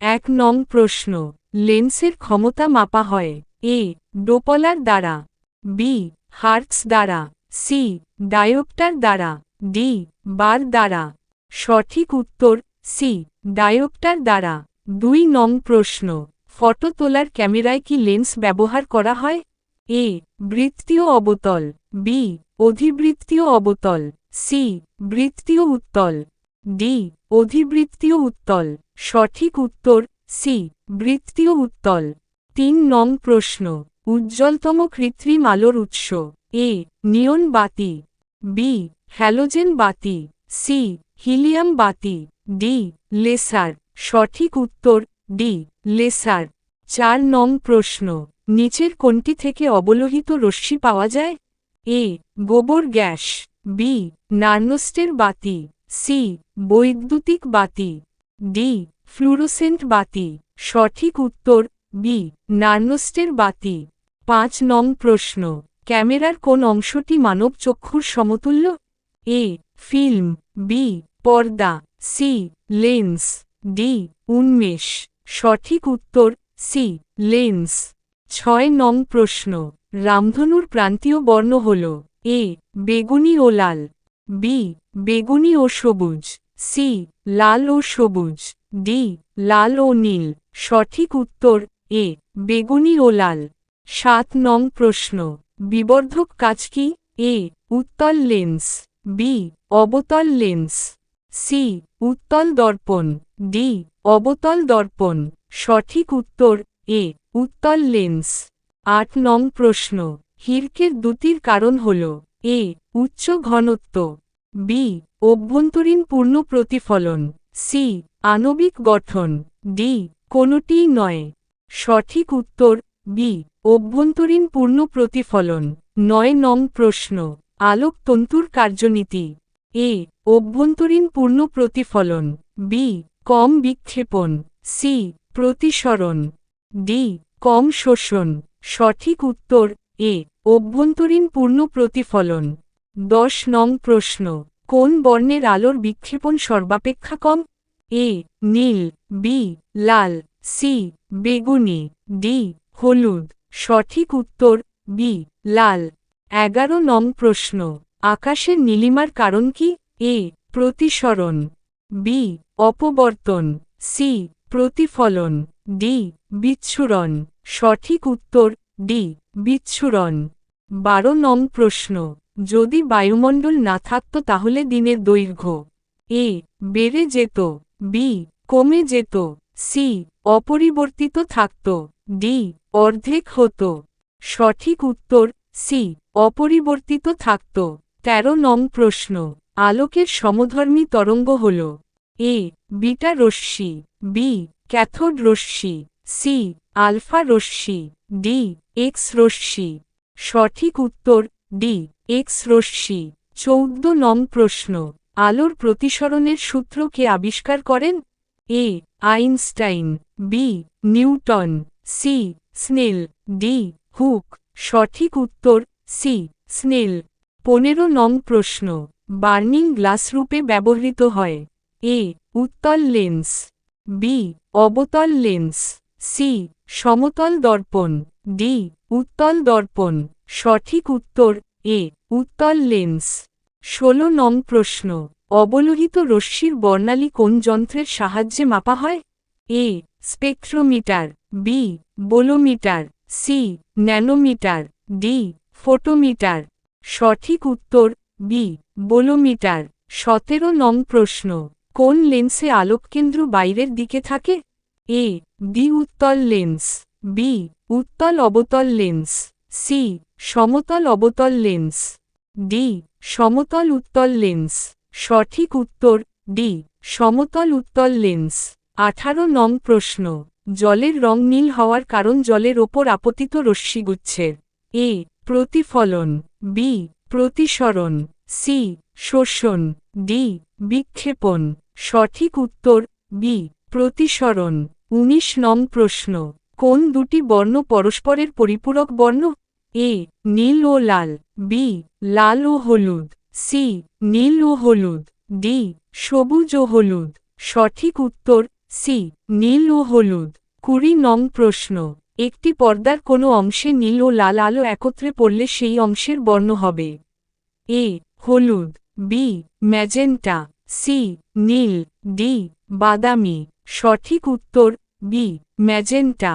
এক নং প্রশ্ন। লেন্সের ক্ষমতা মাপা হয়। এ, ডোপলার দ্বারা। বি, হার্টস দ্বারা। সি, ডায়োপ্টার দ্বারা। ডি, বার দ্বারা। সঠিক উত্তর, সি, ডায়োপ্টার দ্বারা। দুই নং প্রশ্ন। ফটো তোলার ক্যামেরায় কি লেন্স ব্যবহার করা হয়? এ, বৃত্তীয় অবতল। বি, অধিবৃত্তীয় অবতল। সি, বৃত্তীয় উত্তল। ডি, অধিবৃত্তীয় উত্তল, সঠিক উত্তর, সি, বৃত্তীয় উত্তল। তিন নং প্রশ্ন, উজ্জ্বলতম কৃত্রিম আলোর উৎস, এ, নিয়ন বাতি, বি, হ্যালোজেন বাতি, সি, হিলিয়াম বাতি, ডি, লেসার, সঠিক উত্তর, ডি, লেসার। চার নং প্রশ্ন, নিচের কোনটি থেকে অবলোহিত রশ্মি পাওয়া যায়? এ, গোবর গ্যাস, বি, নার্নোস্টের বাতি, সি বৈদ্যুতিক বাতি। ডি, ফ্লুরোসেন্ট বাতি। সঠিক উত্তর, বি, নার্নোস্টের বাতি। পাঁচ নং প্রশ্ন, ক্যামেরার কোন অংশটি মানব চক্ষুর সমতুল্য? A, film. বি, পর্দা। C, lens. ডি, উন্মেষ। সঠিক উত্তর, সি, লেন্স। ছয় নং প্রশ্ন, রামধনুর প্রান্তীয় বর্ণ হল, এ, বেগুনি ও লাল। বি, বেগুনি ও সবুজ। সি, লাল ও সবুজ, ডি, লাল ও নীল, সঠিক উত্তর, এ, বেগুনি ও লাল। সাত নং প্রশ্ন, বিবর্ধক কাজ কি? এ, উত্তল লেন্স, বি, অবতল লেন্স, সি, উত্তল দর্পণ, ডি, অবতল দর্পণ, সঠিক উত্তর, এ, উত্তল লেন্স। আট নং প্রশ্ন, হিরকের দুটির কারণ হল, এ, উচ্চ ঘনত্ব। বি অভ্যন্তরীণ পূর্ণ প্রতিফলন। সি আণবিক গঠন। ডি কোনটিই নয়। সঠিক উত্তর। বি অভ্যন্তরীণ পূর্ণ প্রতিফলন। নয় নং প্রশ্ন। আলোক তন্তুর কার্যনীতি। এ অভ্যন্তরীণ পূর্ণ প্রতিফলন। বি কম বিক্ষেপণ। সি প্রতিসরণ। ডি কম শোষণ। সঠিক উত্তর। এ অভ্যন্তরীণ পূর্ণ প্রতিফলন। দশ নং প্রশ্ন, কোন বর্ণের আলোর বিক্ষেপণ সর্বাপেক্ষা কম? এ, নীল, বি, লাল, সি, বেগুনি, ডি, হলুদ। সঠিক উত্তর, বি, লাল। এগারো নং প্রশ্ন, আকাশের নীলিমার কারণ কি? এ, প্রতিসরণ। বি, অপবর্তন। সি, প্রতিফলন। ডি, বিচ্ছুরণ। সঠিক উত্তর, ডি, বিচ্ছুরণ। বারো নং প্রশ্ন যদি বায়ুমণ্ডল না থাকত তাহলে দিনের দৈর্ঘ্য এ বেড়ে যেত, বি কমে যেত, সি অপরিবর্তিত থাকত, ডি অর্ধেক হতো। সঠিক উত্তর, সি অপরিবর্তিত থাকত। তেরো নং প্রশ্ন, আলোকের সমধর্মী তরঙ্গ হল এ বিটা রশ্মি, বি ক্যাথোড রশ্মি, সি আলফা রশ্মি, ডি এক্স রশ্মি। সঠিক উত্তর, ডি এক্স রশ্মি, চৌদ্দ নং প্রশ্ন, আলোর প্রতিসরণের সূত্র কে আবিষ্কার করেন? A Einstein B Newton C Snell D Hooke, সঠিক উত্তর সি স্নেল। পনেরো নং প্রশ্ন, বার্নিং গ্লাস রূপে ব্যবহৃত হয়। এ উত্তল লেন্স। বি অবতল লেন্স। সি সমতল দর্পণ। ডি উত্তল দর্পণ। সঠিক উত্তর এ, উত্তল লেন্স। ষোলো নং প্রশ্ন, অবলোহিত রশ্মির বর্ণালী কোন যন্ত্রের সাহায্যে মাপা হয়? A, spectrometer, B, bolometer, C, nanometre, D, photometer. সঠিক উত্তর, বি, বোলোমিটার। সতেরো নং প্রশ্ন, কোন লেন্সে আলোককেন্দ্র বাইরের দিকে থাকে? এ ডি উত্তল লেন্স, বি, উত্তল অবতল লেন্স, সি সমতল অবতল লেন্স। ডি সমতল উত্তল লেন্স। সঠিক উত্তর। ডি সমতল উত্তল লেন্স। আঠারো নং প্রশ্ন। জলের রং নীল হওয়ার কারণ জলের ওপর আপতিত রশ্মিগুচ্ছের এ প্রতিফলন। বি প্রতিসরণ। সি শোষণ। ডি বিক্ষেপণ। সঠিক উত্তর। বি প্রতিসরণ। ১৯ নং প্রশ্ন। কোন দুটি বর্ণ পরস্পরের পরিপূরক বর্ণ? এ, নীল ও লাল, বি, লাল ও হলুদ, সি, নীল ও হলুদ, ডি, সবুজ ও হলুদ, সঠিক উত্তর, সি, নীল ও হলুদ। কুড়ি নং প্রশ্ন, একটি পর্দার কোনো অংশে নীল ও লাল আলো একত্রে পড়লে সেই অংশের বর্ণ হবে। এ, হলুদ, বি, ম্যাজেন্টা, সি, নীল, ডি, বাদামি, সঠিক উত্তর, বি, ম্যাজেন্টা।